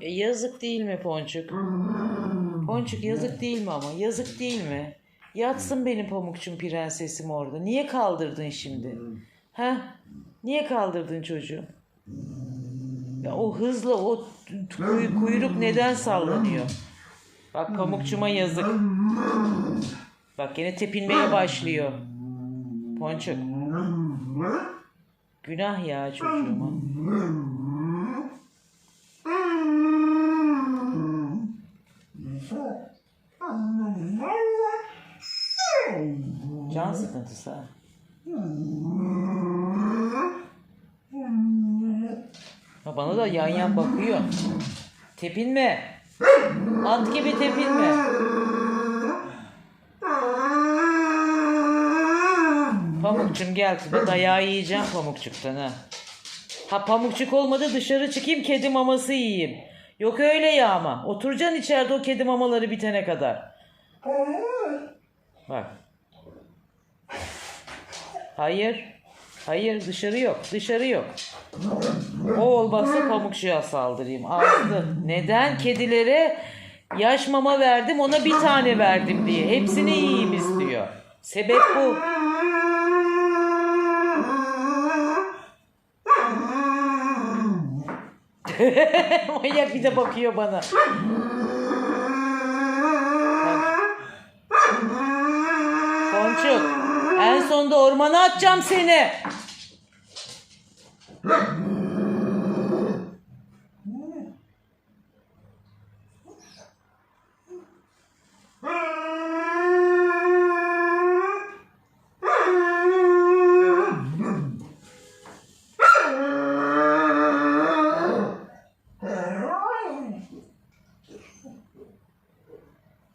E, yazık değil mi Ponçuk? Ponçuk yazık değil mi ama? Yazık değil mi? Yatsın benim pamukçum prensesim orada. Niye kaldırdın şimdi? Ha? Niye kaldırdın çocuğu? Ya o hızla o kuy- kuyruk neden sallanıyor? Bak pamukçuma yazık. Bak yine tepinmeye başlıyor. Ponçuk. Günah ya çocuğuma. Can sıkıntısı ha. Ha, Bana da yan yan bakıyor. Tepinme. At gibi tepinme. Pamukçum gel kızım dayağı yiyeceğim pamukçuktan ha. Ha pamukçuk olmadı dışarı çıkayım kedi maması yiyeyim. Yok öyle ya ama. Oturacaksın içeride o kedi mamaları bitene kadar. Bak. Hayır. Hayır dışarı yok. Dışarı yok. O olmazsa pamukçuya saldırayım. Ağzı. Neden? Kedilere yaş mama verdim ona bir tane verdim diye. Hepsini yiyeyim istiyor. Sebep bu. Manyak bir de bakıyor bana. Bak. Ponçuk. En sonunda ormana atacağım seni.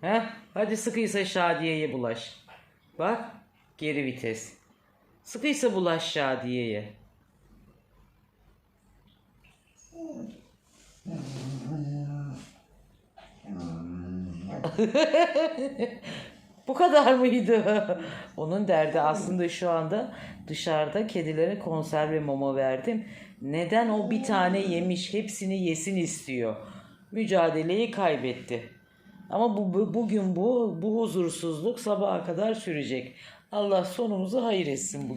Heh, hadi sıkıysa Şadiye'ye bulaş. Bak geri vites. Sıkıysa bulaş Şadiye'ye. Bu kadar mıydı? Onun derdi aslında şu anda dışarıda kedilere konserve mama verdim. Neden o bir tane yemiş hepsini yesin istiyor. Mücadeleyi kaybetti. Ama bu, bu- bugün bu bu huzursuzluk sabaha kadar sürecek. Allah sonumuzu hayır etsin bugün.